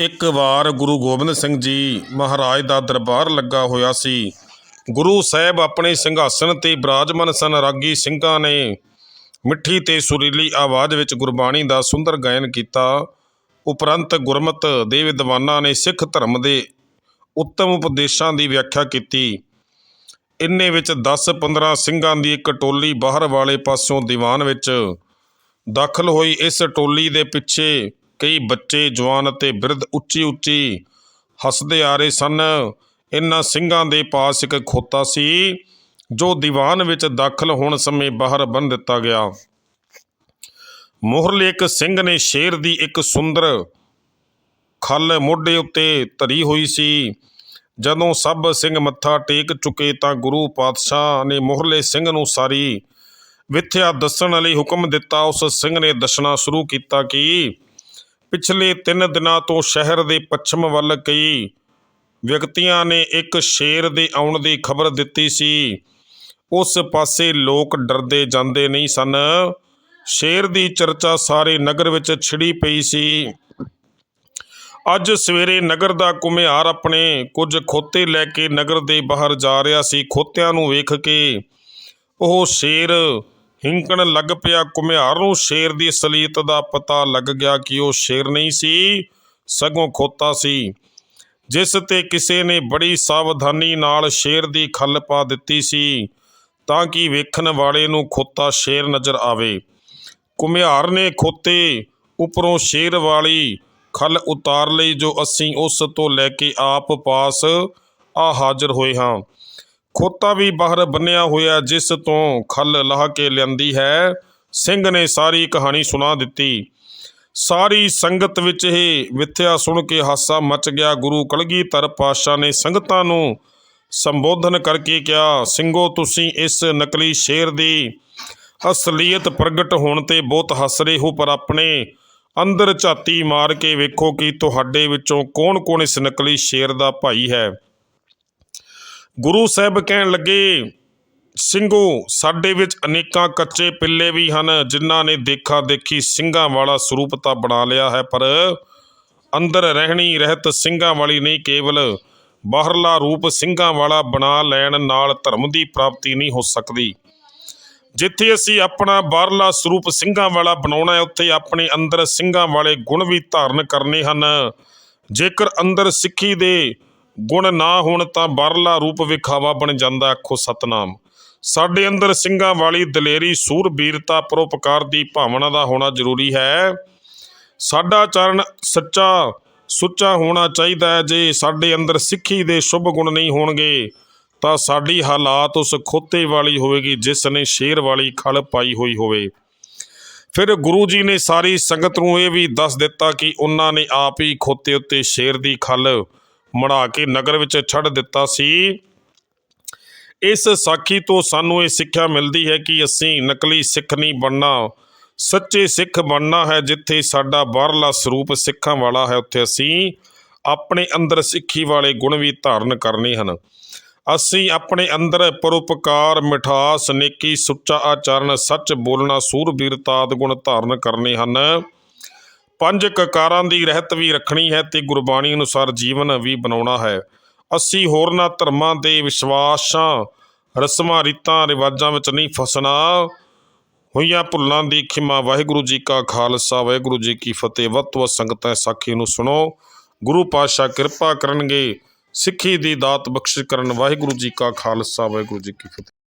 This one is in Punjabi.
ਇੱਕ ਵਾਰ ਗੁਰੂ ਗੋਬਿੰਦ ਸਿੰਘ ਜੀ ਮਹਾਰਾਜ ਦਾ ਦਰਬਾਰ ਲੱਗਾ ਹੋਇਆ ਸੀ। ਗੁਰੂ ਸਾਹਿਬ ਆਪਣੇ ਸਿੰਘਾਸਨ ਤੇ ਬਿਰਾਜਮਾਨ ਸਨ। ਰਾਗੀ ਸਿੰਘਾਂ ਨੇ ਮਿੱਠੀ ਤੇ ਸੁਰੀਲੀ ਆਵਾਜ਼ ਵਿੱਚ ਗੁਰਬਾਣੀ ਦਾ ਸੁੰਦਰ ਗਾਇਨ ਕੀਤਾ। ਉਪਰੰਤ ਗੁਰਮਤ ਦੇ ਵਿਦਵਾਨਾਂ ਨੇ ਸਿੱਖ ਧਰਮ ਦੇ ਉੱਤਮ ਉਪਦੇਸ਼ਾਂ ਦੀ ਵਿਆਖਿਆ ਕੀਤੀ। ਇੰਨੇ ਵਿੱਚ 10-15 ਸਿੰਘਾਂ ਦੀ ਇੱਕ ਟੋਲੀ ਬਾਹਰ ਵਾਲੇ ਪਾਸਿਓਂ ਦੀਵਾਨ ਵਿੱਚ ਦਾਖਲ ਹੋਈ। ਇਸ ਟੋਲੀ ਦੇ ਪਿੱਛੇ ਕਈ ਬੱਚੇ ਜਵਾਨ ਅਤੇ ਬਿਰਧ ਉੱਚੀ ਉੱਚੀ ਹੱਸਦੇ ਆ ਰਹੇ ਸਨ। ਇਹਨਾਂ ਸਿੰਘਾਂ ਦੇ ਪਾਸ ਇੱਕ ਖੋਤਾ ਸੀ, ਜੋ ਦੀਵਾਨ ਵਿੱਚ ਦਾਖਲ ਹੋਣ ਸਮੇਂ ਬਾਹਰ ਬੰਨ ਦਿੱਤਾ ਗਿਆ। ਮੋਹਰਲੇ ਇੱਕ ਸਿੰਘ ਨੇ ਸ਼ੇਰ ਦੀ ਇੱਕ ਸੁੰਦਰ ਖੱਲ ਮੋਢੇ ਉੱਤੇ ਧਰੀ ਹੋਈ ਸੀ। ਜਦੋਂ ਸਭ ਸਿੰਘ ਮੱਥਾ ਟੇਕ ਚੁੱਕੇ ਤਾਂ ਗੁਰੂ ਪਾਤਸ਼ਾਹ ਨੇ ਮੋਹਰਲੇ ਸਿੰਘ ਨੂੰ ਸਾਰੀ ਵਿਥਿਆ ਦੱਸਣ ਲਈ ਹੁਕਮ ਦਿੱਤਾ। ਉਸ ਸਿੰਘ ਨੇ ਦੱਸਣਾ ਸ਼ੁਰੂ ਕੀਤਾ ਕਿ ਪਿਛਲੇ 3 ਦਿਨਾਂ ਤੋਂ ਸ਼ਹਿਰ ਦੇ ਪੱਛਮ ਵੱਲ ਕਈ ਵਿਅਕਤੀਆਂ ਨੇ ਇੱਕ ਸ਼ੇਰ ਦੇ ਆਉਣ ਦੀ ਖਬਰ ਦਿੱਤੀ ਸੀ। ਉਸ ਪਾਸੇ ਲੋਕ ਡਰਦੇ ਜਾਂਦੇ ਨਹੀਂ ਸਨ। ਸ਼ੇਰ ਦੀ ਚਰਚਾ ਸਾਰੇ ਨਗਰ ਵਿੱਚ ਛਿੜੀ ਪਈ ਸੀ। ਅੱਜ ਸਵੇਰੇ ਨਗਰ ਦਾ ਕੁਮਿਹਾਰ ਆਪਣੇ ਕੁਝ ਖੋਤੇ ਲੈ ਕੇ ਨਗਰ ਦੇ ਬਾਹਰ ਜਾ ਰਿਹਾ ਸੀ। ਖੋਤਿਆਂ ਨੂੰ ਵੇਖ ਕੇ ਉਹ ਸ਼ੇਰ ਹਿੰਕਣ ਲੱਗ ਪਿਆ ਕੁਮਿਹਾਰ ਨੂੰ। ਸ਼ੇਰ ਦੀ ਅਸਲੀਅਤ ਦਾ ਪਤਾ ਲੱਗ ਗਿਆ ਕਿ ਉਹ ਸ਼ੇਰ ਨਹੀਂ ਸੀ, ਸਗੋਂ ਖੋਤਾ ਸੀ। ਜਿਸ ਤੇ ਕਿਸੇ ਨੇ ਬੜੀ ਸਾਵਧਾਨੀ ਨਾਲ ਸ਼ੇਰ ਦੀ ਖੱਲ ਪਾ ਦਿੱਤੀ ਸੀ, ਤਾਂ ਕਿ ਵੇਖਣ ਵਾਲੇ ਨੂੰ ਖੋਤਾ ਸ਼ੇਰ ਨਜ਼ਰ ਆਵੇ। ਕੁਮਿਹਾਰ ਨੇ ਖੋਤੇ ਉੱਪਰੋਂ ਸ਼ੇਰ ਵਾਲੀ ਖੱਲ ਉਤਾਰ ਲਈ, ਜੋ ਅਸੀਂ ਉਸ ਤੋਂ ਲੈ ਕੇ ਆਪ ਪਾਸ ਆ ਹਾਜ਼ਰ ਹੋਏ ਹਾਂ। ਖੋਤਾ ਵੀ ਬਾਹਰ ਬੰਨਿਆ ਹੋਇਆ ਜਿਸ ਤੋਂ ਖੱਲ ਲਾਹ ਕੇ ਲਿਆਂਦੀ ਹੈ। ਸਿੰਘ ਨੇ ਸਾਰੀ ਕਹਾਣੀ ਸੁਣਾ ਦਿੱਤੀ। ਸਾਰੀ ਸੰਗਤ ਵਿੱਚ ਇਹ ਵਿਥਿਆ ਸੁਣ ਕੇ ਹਾਸਾ ਮਚ ਗਿਆ। ਗੁਰੂ ਕਲਗੀਧਰ ਪਾਤਸ਼ਾਹ ਨੇ ਸੰਗਤਾਂ ਨੂੰ ਸੰਬੋਧਨ ਕਰਕੇ ਕਿਹਾ, ਸਿੰਘੋ, ਤੁਸੀਂ ਇਸ ਨਕਲੀ ਸ਼ੇਰ ਦੀ ਅਸਲੀਅਤ ਪ੍ਰਗਟ ਹੋਣ ਤੇ ਬਹੁਤ ਹੱਸ ਰਹੇ ਹੋ, ਪਰ ਆਪਣੇ ਅੰਦਰ ਝਾਤੀ ਮਾਰ ਕੇ ਵੇਖੋ ਕਿ ਤੁਹਾਡੇ ਵਿੱਚੋਂ ਕੌਣ-ਕੌਣ ਇਸ ਨਕਲੀ ਸ਼ੇਰ ਦਾ ਭਾਈ ਹੈ। ਗੁਰੂ ਸਾਹਿਬ ਕਹਿਣ ਲੱਗੇ, ਸਿੰਘੋ, ਸਾਡੇ ਵਿੱਚ ਅਨੇਕਾਂ ਕੱਚੇ ਪਿੱਲੇ ਵੀ ਹਨ, ਜਿਨ੍ਹਾਂ ਨੇ ਦੇਖਾ ਦੇਖੀ ਸਿੰਘਾਂ ਵਾਲਾ ਸਰੂਪ ਤਾਂ ਬਣਾ ਲਿਆ ਹੈ, ਪਰ ਅੰਦਰ ਰਹਿਣੀ ਰਹਿਤ ਸਿੰਘਾਂ ਵਾਲੀ ਨਹੀਂ, ਕੇਵਲ ਬਾਹਰਲਾ ਰੂਪ ਸਿੰਘਾਂ ਵਾਲਾ ਬਣਾ ਲੈਣ ਨਾਲ ਧਰਮ ਦੀ ਪ੍ਰਾਪਤੀ ਨਹੀਂ ਹੋ ਸਕਦੀ। ਜਿੱਥੇ ਅਸੀਂ ਆਪਣਾ ਬਾਹਰਲਾ ਸਰੂਪ ਸਿੰਘਾਂ ਵਾਲਾ ਬਣਾਉਣਾ ਹੈ, ਉੱਥੇ ਆਪਣੇ ਅੰਦਰ ਸਿੰਘਾਂ ਵਾਲੇ ਗੁਣ ਵੀ ਧਾਰਨ ਕਰਨੇ ਹਨ। ਜੇਕਰ ਅੰਦਰ ਸਿੱਖੀ ਦੇ ਗੁਣ ਨਾ ਹੋਣ ਤਾਂ ਬਾਹਰਲਾ ਰੂਪ ਵਿਖਾਵਾ ਬਣ ਜਾਂਦਾ ਆਖੋ ਸਤਨਾਮ। ਸਾਡੇ ਅੰਦਰ ਸਿੰਘਾਂ ਵਾਲੀ ਦਲੇਰੀ ਸੂਰਬੀਰਤਾ ਪਰਉਪਕਾਰ ਦੀ ਭਾਵਨਾ ਦਾ ਹੋਣਾ ਜ਼ਰੂਰੀ ਹੈ। ਸਾਡਾ ਚਰਨ ਸੱਚਾ, ਸੁੱਚਾ ਹੋਣਾ ਚਾਹੀਦਾ ਹੈ। ਜੇ ਸਾਡੇ ਅੰਦਰ ਸਿੱਖੀ ਦੇ ਸ਼ੁਭ ਗੁਣ ਨਹੀਂ ਹੋਣਗੇ, ਤਾਂ ਸਾਡੀ ਹਾਲਾਤ ਉਸ ਖੋਤੇ ਵਾਲੀ ਹੋਵੇਗੀ, ਜਿਸ ਨੇ ਸ਼ੇਰ ਵਾਲੀ ਖਲ ਪਾਈ ਹੋਈ ਹੋਵੇ। ਫਿਰ ਗੁਰੂ ਜੀ ਨੇ ਸਾਰੀ ਸੰਗਤ ਨੂੰ ਇਹ ਵੀ ਦੱਸ ਦਿੱਤਾ ਕਿ ਉਹਨਾਂ ਨੇ ਆਪ ਹੀ ਖੋਤੇ ਉੱਤੇ ਸ਼ੇਰ ਦੀ ਖਲ ਮੜਾ ਕੇ ਨਗਰ ਵਿੱਚ ਛੱਡ ਦਿੱਤਾ ਸੀ। ਇਸ ਸਾਖੀ ਤੋਂ ਸਾਨੂੰ ਇਹ ਸਿੱਖਿਆ ਮਿਲਦੀ ਹੈ ਕਿ ਅਸੀਂ ਨਕਲੀ ਸਿੱਖ ਨਹੀਂ ਬਣਨਾ। ਸੱਚੇ ਸਿੱਖ ਬਣਨਾ ਹੈ ਜਿੱਥੇ ਸਾਡਾ ਬਾਹਰਲਾ ਸਰੂਪ ਸਿੱਖਾਂ ਵਾਲਾ ਹੈ, ਉੱਥੇ ਅਸੀਂ ਆਪਣੇ ਅੰਦਰ ਸਿੱਖੀ ਵਾਲੇ ਗੁਣ ਵੀ ਧਾਰਨ ਕਰਨੇ ਹਨ। ਅਸੀਂ ਆਪਣੇ ਅੰਦਰ ਪਰਉਪਕਾਰ, ਮਿਠਾਸ, ਨੇਕੀ, ਸੁੱਚਾ ਆਚਰਣ ਸੱਚ ਬੋਲਣਾ ਸੂਰਬੀਰਤਾ ਆਦਿ ਗੁਣ ਧਾਰਨ ਕਰਨੇ ਹਨ। ਪੰਜ ਕਕਾਰਾਂ ਦੀ ਰਹਿਤ ਵੀ ਰੱਖਣੀ ਹੈ ਤੇ ਗੁਰਬਾਣੀ ਅਨੁਸਾਰ ਜੀਵਨ ਵੀ ਬਣਾਉਣਾ ਹੈ। ਅਸੀਂ ਹੋਰਨਾਂ ਧਰਮਾਂ ਦੇ ਵਿਸ਼ਵਾਸਾਂ, ਰਸਮਾਂ, ਰੀਤਾਂ, ਰਿਵਾਜਾਂ ਵਿੱਚ ਨਹੀਂ ਫਸਣਾ। ਹੋਈਆਂ ਭੁੱਲਾਂ ਦੀ ਖਿਮਾ, ਵਾਹਿਗੁਰੂ ਜੀ ਕਾ ਖਾਲਸਾ, ਵਾਹਿਗੁਰੂ ਜੀ ਕੀ ਫਤਿਹ। ਵੱਧ ਵੱਧ ਸੰਗਤਾਂ ਸਾਖੀ ਨੂੰ ਸੁਣੋ। ਗੁਰੂ ਪਾਤਸ਼ਾਹ ਕਿਰਪਾ ਕਰਨਗੇ। ਸਿੱਖੀ ਦੀ ਦਾਤ ਬਖਸ਼ਿਸ਼ ਕਰਨ ਵਾਹਿਗੁਰੂ ਜੀ ਕਾ ਖਾਲਸਾ, ਵਾਹਿਗੁਰੂ ਜੀ ਕੀ ਫਤਿਹ।